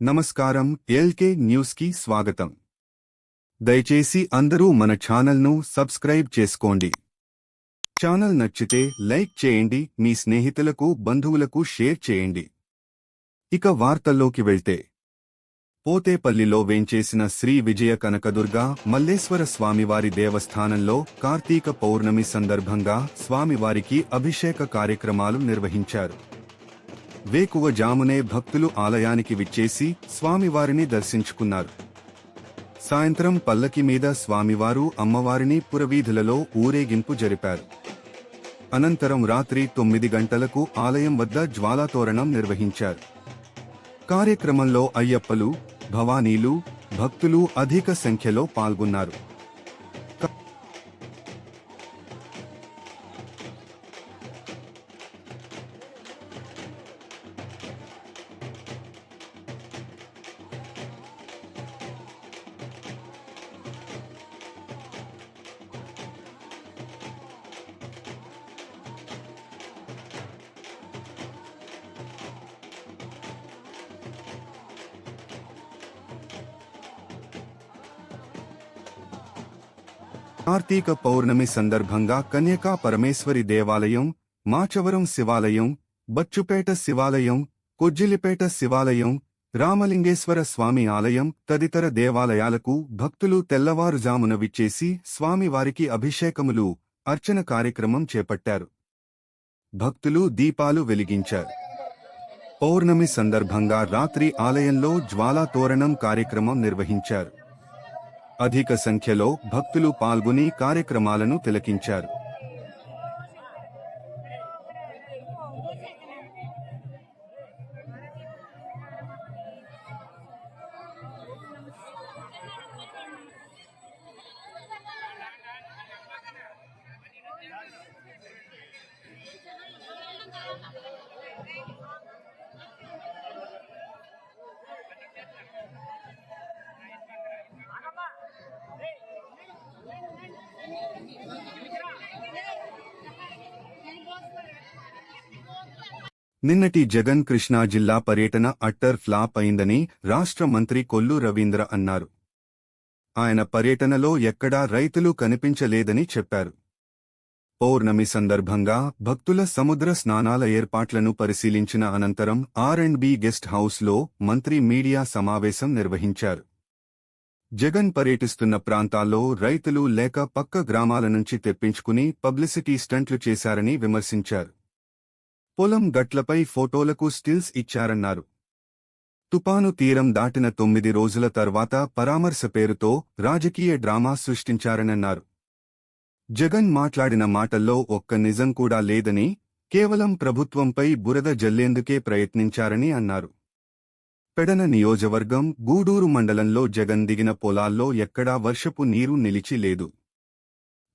నమస్కారం ఎల్కే న్యూస్కి స్వాగతం. దయచేసి అందరూ మన ఛానల్ను సబ్స్క్రైబ్ చేసుకోండి. ఛానల్ నచ్చితే లైక్ చేయండి మీ స్నేహితులకు బంధువులకు షేర్ చేయండి. ఇక వార్తల్లోకి వెళ్తే. పోతేపల్లిలో వేంచేసిన శ్రీ విజయ కనకదుర్గ మల్లేశ్వర స్వామివారి దేవస్థానంలో కార్తీక పౌర్ణమి సందర్భంగా స్వామివారికి అభిషేక కార్యక్రమాలు నిర్వహించారు. వేకువ జామునే భక్తులు ఆలయానికి విచ్చేసి స్వామివారిని దర్శించుకున్నారు. సాయంత్రం పల్లకి మీద స్వామివారు అమ్మవారిని పురవీధులలో ఊరేగింపు జరిపారు. అనంతరం రాత్రి తొమ్మిది గంటలకు ఆలయం వద్ద జ్వాలాతోరణం నిర్వహించారు. కార్యక్రమంలో అయ్యప్పలు భవానీలు భక్తులు అధిక సంఖ్యలో పాల్గొన్నారు. కార్తీక పౌర్ణమి సందర్భంగా కన్యకా పరమేశ్వరి దేవాలయం మాచవరం శివాలయం బచ్చుపేట శివాలయం కొజ్జిలిపేట శివాలయం రామలింగేశ్వర స్వామి ఆలయం తదితర దేవాలయాలకు భక్తులు తెల్లవారుజామున విచ్చేసి స్వామివారికి అభిషేకములు అర్చన కార్యక్రమం చేపట్టారు. భక్తులు దీపాలు వెలిగించారు. పౌర్ణమి సందర్భంగా రాత్రి ఆలయంలో జ్వాలా తోరణం కార్యక్రమం నిర్వహించారు. అధిక సంఖ్యలో భక్తులు పాల్గొని కార్యక్రమాలను తిలకించారు. నిన్నటి జగన్ కృష్ణా జిల్లా పర్యటన అట్టర్ ఫ్లాప్ అయిందని రాష్ట్ర మంత్రి కొల్లు రవీంద్ర అన్నారు. ఆయన పర్యటనలో ఎక్కడా రైతులు కనిపించలేదని చెప్పారు. పౌర్ణమి సందర్భంగా భక్తుల సముద్ర స్నానాల ఏర్పాట్లను పరిశీలించిన అనంతరం ఆర్ అండ్ బి గెస్ట్ హౌస్లో మంత్రి మీడియా సమావేశం నిర్వహించారు. జగన్ పర్యటిస్తున్న ప్రాంతాల్లో రైతులు లేక పక్క గ్రామాల నుంచి తెప్పించుకుని పబ్లిసిటీ స్టంట్లు చేశారని విమర్శించారు. పొలం గట్లపై ఫోటోలకు స్టిల్స్ ఇచ్చారన్నారు. తుపాను తీరం దాటిన తొమ్మిది రోజుల తర్వాత పరామర్శ పేరుతో రాజకీయ డ్రామా సృష్టించారనన్నారు. జగన్ మాట్లాడిన మాటల్లో ఒక్క నిజం కూడా లేదని కేవలం ప్రభుత్వంపై బురద జల్లేందుకే ప్రయత్నించారని అన్నారు. పెడన నియోజవర్గం గూడూరు మండలంలో జగన్ దిగిన పొలాల్లో ఎక్కడా వర్షపు నీరు నిలిచి లేదు.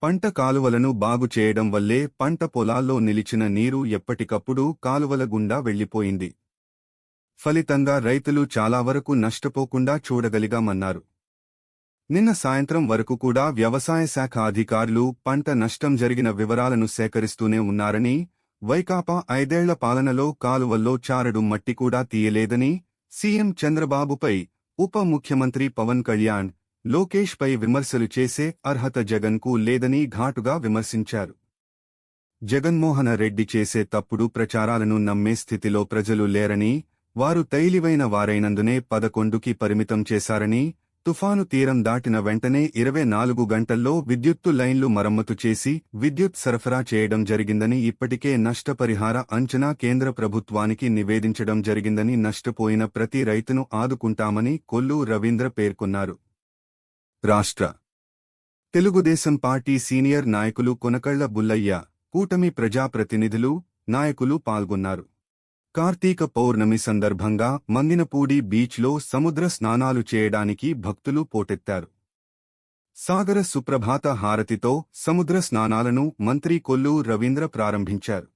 పంట కాలువలను బాగు చేయడం వల్లే పంట పొలాల్లో నిలిచిన నీరు ఎప్పటికప్పుడు కాలువల గుండా వెళ్ళిపోయింది ఫలితంగా రైతులు చాలా వరకు నష్టపోకుండా చూడగలిగామన్నారు. నిన్న సాయంత్రం వరకు కూడా వ్యవసాయ శాఖ అధికారులు పంట నష్టం జరిగిన వివరాలను సేకరిస్తూనే ఉన్నారని వైకాపా ఐదేళ్ళ పాలనలో కాలువల్లో చారడు మట్టి కూడా తీయలేదని సీఎం చంద్రబాబుపై ఉప ముఖ్యమంత్రి పవన్ కళ్యాణ్ లోకేష్ పై విమర్శలు చేసే అర్హత జగన్కు లేదని ఘాటుగా విమర్శించారు. జగన్మోహన రెడ్డి చేసే తప్పుడు ప్రచారాలను నమ్మే స్థితిలో ప్రజలు లేరని వారు తైలివైన వారైనందునే పదకొండుకి పరిమితం చేశారని తుఫాను తీరం దాటిన వెంటనే ఇరవై నాలుగు గంటల్లో విద్యుత్తు లైన్లు మరమ్మతు చేసి విద్యుత్ సరఫరా చేయడం జరిగిందని ఇప్పటికే నష్టపరిహార అంచనా కేంద్ర ప్రభుత్వానికి నివేదించడం జరిగిందని నష్టపోయిన ప్రతి రైతును ఆదుకుంటామని కొల్లు రవీంద్ర పేర్కొన్నారు. రాష్ట్ర. తెలుగుదేశం పార్టీ సీనియర్ నాయకులు కొనకళ్ళ బుల్లయ్య కూటమి ప్రజాప్రతినిధులు నాయకులు పాల్గొన్నారు. కార్తీక పౌర్ణమి సందర్భంగా మందినపూడి బీచ్లో సముద్ర స్నానాలు చేయడానికి భక్తులు పోటెత్తారు. సాగర సుప్రభాత హారతితో సముద్ర స్నానాలను మంత్రి కొల్లు రవీంద్ర ప్రారంభించారు.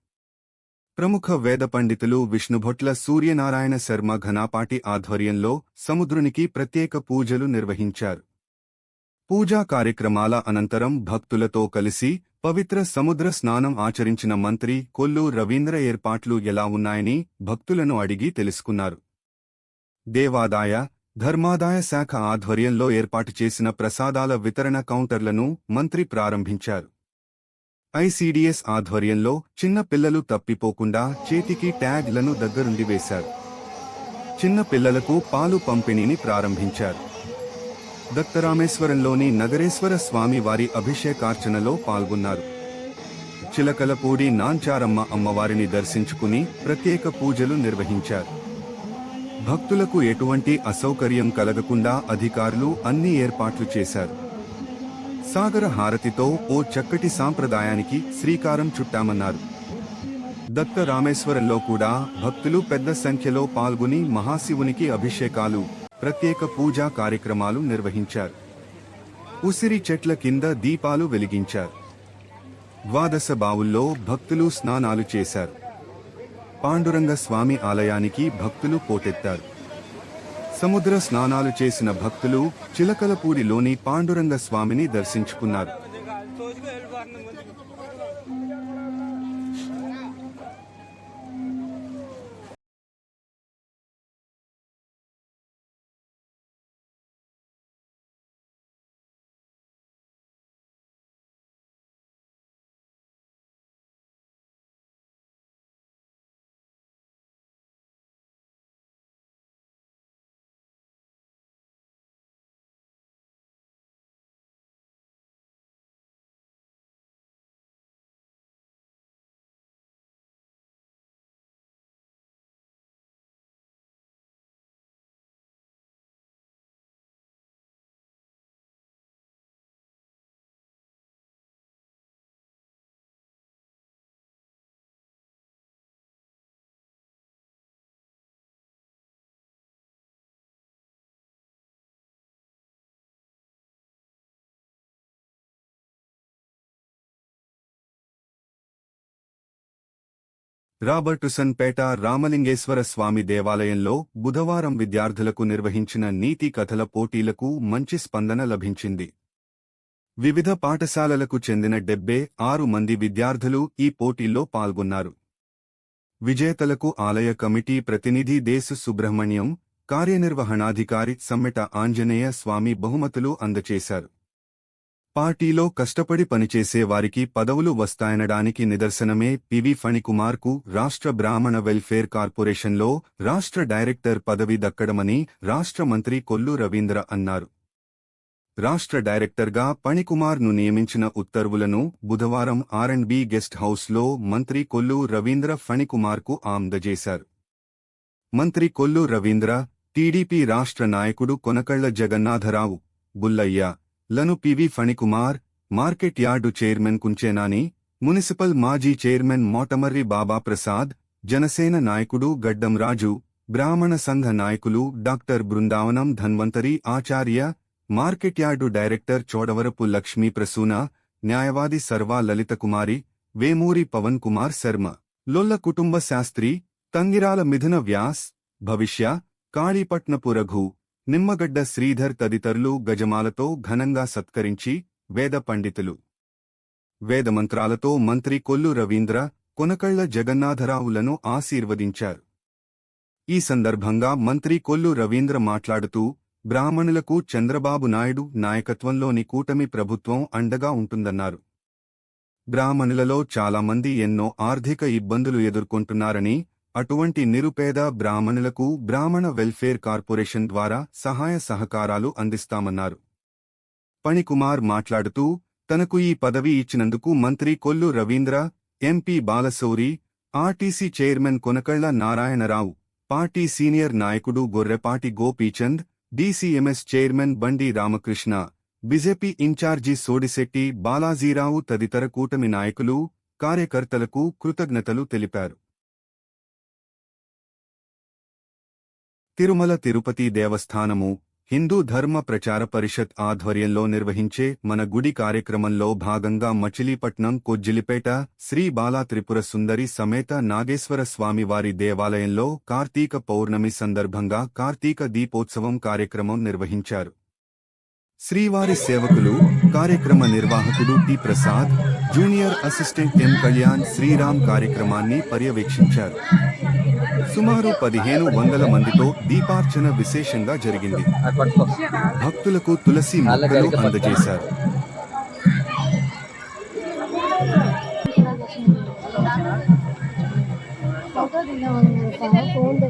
ప్రముఖ వేద పండితులు విష్ణుభొట్ల సూర్యనారాయణ శర్మ ఘనాపాటి ఆధ్వర్యంలో సముద్రునికి ప్రత్యేక పూజలు నిర్వహించారు. పూజా కార్యక్రమాల అనంతరం భక్తులతో కలిసి పవిత్ర సముద్ర స్నానం ఆచరించిన మంత్రి కొల్లు రవీంద్ర ఏర్పాట్లు ఎలా ఉన్నాయని భక్తులను అడిగి తెలుసుకున్నారు. దేవాదాయ ధర్మాదాయ శాఖ ఆధ్వర్యంలో ఏర్పాటు చేసిన ప్రసాదాల వితరణ కౌంటర్లను మంత్రి ప్రారంభించారు. ఐసీడీఎస్ ఆధ్వర్యంలో చిన్న పిల్లలు తప్పిపోకుండా చేతికి ట్యాగ్లను దగ్గరుండి వేశారు. చిన్న పిల్లలకు పాలు పంపిణీని ప్రారంభించారు. దత్తరామేశ్వరంలోని నగరేశ్వర స్వామి వారి అభిషేకార్చనలో పాల్గొన్నారు. చిలకలపూడి నాంచారమ్మ అమ్మవారిని దర్శించుకుని ప్రత్యేక పూజలు నిర్వహించారు. భక్తులకు ఎటువంటి అసౌకర్యం కలగకుండా అధికారులు అన్ని ఏర్పాట్లు చేశారు. సాగర హారతితో ఓ చక్కటి సాంప్రదాయానికి శ్రీకారం చుట్టామన్నారు. దత్త రామేశ్వరంలో కూడా భక్తులు పెద్ద సంఖ్యలో పాల్గొని మహాశివునికి అభిషేకాలు ప్రత్యేక పూజా కార్యక్రమాలు నిర్వహించారు. ఉసిరి చెట్ల కింద దీపాలు వెలిగించారు. ద్వాదశ బావుల్లో భక్తులు స్నానాలు చేశారు. పాండురంగ స్వామి ఆలయానికి భక్తులు పోటెత్తారు. సముద్ర స్నానాలు చేసిన భక్తులు చిలకలపూడిలోని పాండురంగ స్వామిని దర్శించుకున్నారు. రాబర్టుసన్ పేట రామలింగేశ్వర స్వామి దేవాలయంలో బుధవారం విద్యార్థులకు నిర్వహించిన నీతి కథల పోటీలకు మంచి స్పందన లభించింది. వివిధ పాఠశాలలకు చెందిన డెబ్బే ఆరు మంది విద్యార్థులు ఈ పోటీల్లో పాల్గొన్నారు. విజేతలకు ఆలయ కమిటీ ప్రతినిధి దేశు సుబ్రహ్మణ్యం కార్యనిర్వహణాధికారి సమ్మెట ఆంజనేయ స్వామి బహుమతులు అందచేశారు. పార్టీలో కష్టపడి పనిచేసే వారికి పదవులు వస్తాయనడానికి నిదర్శనమే పివి ఫణికుమార్కు రాష్ట్ర బ్రాహ్మణ వెల్ఫేర్ కార్పొరేషన్లో రాష్ట్ర డైరెక్టర్ పదవి దక్కడమని రాష్ట్ర మంత్రి కొల్లు రవీంద్ర అన్నారు. రాష్ట్ర డైరెక్టర్గా పణికుమార్ను నియమించిన ఉత్తర్వులను బుధవారం ఆర్ అండ్ బి గెస్ట్ హౌస్లో మంత్రి కొల్లు రవీంద్ర ఫణికుమార్కు ఆమ్దజేశారు. మంత్రి కొల్లు రవీంద్ర టీడీపీ రాష్ట్ర నాయకుడు కొనకళ్ళ జగన్నాథరావు బుల్లయ్య లను P V Phanikumar market yard chairman Kunchenani municipal మాజీ చైర్మన్ మోటమర్రి బాబా ప్రసాద్ జనసేన నాయకుడు గడ్డం రాజు బ్రాహ్మణ సంఘ నాయకులు doctor Brindavanam Dhanvantari Acharya market yard director Chodavarapu Lakshmi Prasuna న్యాయవాది సర్వా లలితకుమారి వేమూరి పవన్ కుమార్ శర్మ లొల్ల కుటుంబ శాస్త్రి తంగిరాల మిథున వ్యాస్ భవిష్య కాళీపట్నపు రఘు నిమ్మగడ్డ శ్రీధర్ తదితరులు గజమాలతో ఘనంగా సత్కరించి వేద పండితులు. వేదమంత్రాలతో మంత్రి కొల్లు రవీంద్ర కొనకళ్ళ జగన్నాథరావులను ఆశీర్వదించారు. ఈ సందర్భంగా మంత్రి కొల్లు రవీంద్ర మాట్లాడుతూ బ్రాహ్మణులకు చంద్రబాబు నాయుడు నాయకత్వంలోని కూటమి ప్రభుత్వం అండగా ఉంటుందన్నారు. బ్రాహ్మణులలో చాలామంది ఎన్నో ఆర్థిక ఇబ్బందులు ఎదుర్కొంటున్నారని అటువంటి నిరుపేద బ్రాహ్మణులకు బ్రాహ్మణ వెల్ఫేర్ కార్పొరేషన్ ద్వారా సహాయ సహకారాలు అందిస్తామన్నారు. పణికుమార్ మాట్లాడుతూ తనకు ఈ పదవి ఇచ్చినందుకు మంత్రి Kollu Ravindra MP Balashowry RTC chairman Konakalla Narayanarao party senior నాయకుడు Gorrepati Gopichand DCMS chairman Bandi Ramakrishna BJP incharge Sodisetti Balajirao తదితర కూటమి నాయకులు కార్యకర్తలకు కృతజ్ఞతలు తెలిపారు. తిరుమల తిరుపతి దేవస్థానము హిందూ ధర్మ ప్రచార పరిషత్ ఆధ్వర్యంలో నిర్వహించే మన గుడి కార్యక్రమంలో భాగంగా మచిలీపట్నం కొజ్జిలిపేట శ్రీ బాలా త్రిపుర సుందరి సమేత నాగేశ్వర స్వామివారి దేవాలయంలో కార్తీక పౌర్ణమి సందర్భంగా కార్తీక దీపోత్సవం కార్యక్రమం నిర్వహించారు. శ్రీవారి సేవకులు కార్యక్రమ నిర్వాహకుడు T Prasad junior assistant M Kalyan Sriram కార్యక్రమాన్ని పర్యవేక్షించారు. సుమారు పదిహేను వందల మందితో దీపార్చన విశేషంగా జరిగింది. భక్తులకు తులసి మొక్కలు అందజేశారు. ఫోటో